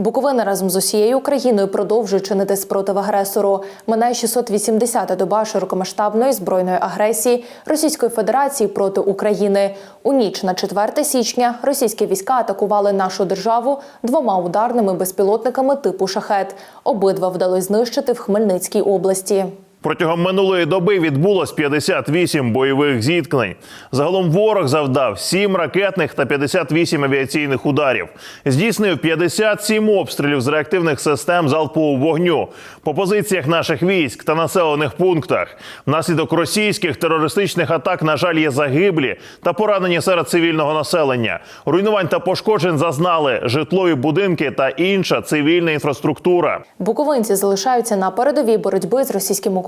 Буковина разом з усією Україною продовжує чинити спротив агресору. Минає 680-та доба широкомасштабної збройної агресії Російської Федерації проти України. У ніч на 4 січня російські війська атакували нашу державу двома ударними безпілотниками типу шахет. Обидва вдалося знищити в Хмельницькій області. Протягом минулої доби відбулось 58 бойових зіткнень. Загалом ворог завдав 7 ракетних та 58 авіаційних ударів. Здійснив 57 обстрілів з реактивних систем залпового вогню по позиціях наших військ та населених пунктах. Внаслідок російських терористичних атак, на жаль, є загиблі та поранені серед цивільного населення. Руйнувань та пошкоджень зазнали житлові будинки та інша цивільна інфраструктура. Буковинці залишаються на передовій боротьби з російським окупантом